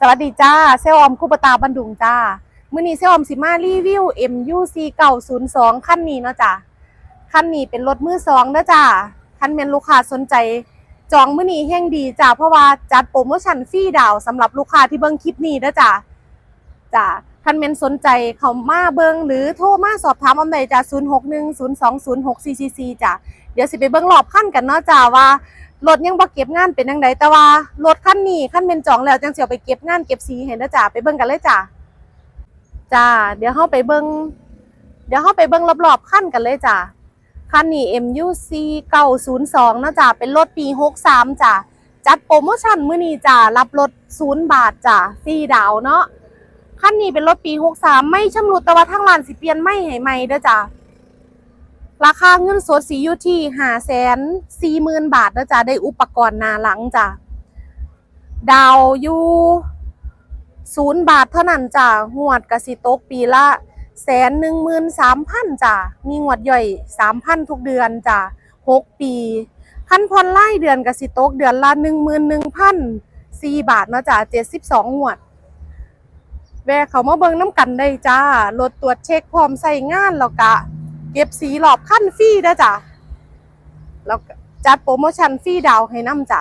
สวัสดีจ้าเซลออมคูปตาบันดุงจ้ามื้อนี้เซลออมสิมารีวิว MUC 902คันนี้เนาะจ้าคันนี้เป็นรถมือสองเนาะจ้าคันเป็นลูกค้าสนใจ จองมื้อนี้แห่งดีจ้าเพราะว่าจัดโปรโมชั่นฟรีดาวน์สำหรับลูกค้าที่เบิ่งคลิปนี้เนาะจ้าจ้า คันแม่นสนใจเขามาเบิงหรือโทรมาสอบถามออมได้จ้า0610206444จ้าเดี๋ยวสิไปเบิ่งรอบคันกันเนาะจ้าว่ารถยังบ่เก็บงานเป็นจังไดแต่ว่ารถคันนี้คันเป็นจองแล้วจังสิเอาไปเก็บงานเก็บสีให้นนะจ้าไปเบิ่งกันเลยจ้าจ้าเดี๋ยวเฮาไปเบิ่งเดี๋ยวเฮาไปเบิ่งรอบๆคันกันเลยจ้าคันนี้ MUC 902นะจ้าเป็นรถปี 63จ้าจัดโปรโมชั่นมื้อนี้จ้ารับรถ0บาทจ้าฟรีดาวเนาะ คันนี้เป็นรถปี63ไม่ชำรุดแต่ว่าทางร้านสิเปลี่ยนไม่ให้ใหม่เด้อจ้าราคาเงินสดสีอยู่ที่ห้าแสนสี่หมื่นบาทนะจ๊ะได้อุปกรณ์หนาหลังจ้ะดาวอยู่ศูนย์บาทเท่านั้นจ้ะงวดกสิตกปีละแสนหนึ่งหมื่นสามพันจ้ะมีงวดย่อยสามพันทุกเดือนจ้ะหกปี ขั้นพรไล่เดือนกสิตกเดือนละหนึ่งหมื่นหนึ่งพันสี่บาทเนาะจ้ะเจ็ดสิบสองงวด แวะเขามาเบิ่งน้ำกันได้จ้ารถตรวจเช็คพร้อมใส่งานแล้วกะ เก็บสีหลอบขั้นฟรีนะจ้ะแล้วจัดโปรโมชั่นฟรีดาวให้น้ำจ้ะ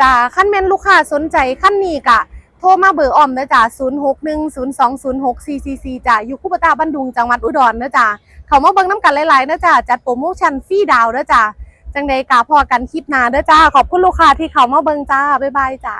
จ้าขั้นแม่นลูกค้าสนใจขั้นนี้กะ โทรมาเบอร์ออมนะจ้ะ0 6 1 0 2 0 6 4 4 4จ้ะอยู่คุปตาบันดุงจังหวัดอุดรนะจ้ะเขามาเบิ่งน้ำกันหลายๆนะจ้ะจัดโปรโมชั่นฟรีดาวนะจ้ะจังใดกะพอกันคลิปหน้าเด้อจ้า ขอบคุณลูกค้าที่เขามาเบิ่งจ้า บ๊ายบายจ้า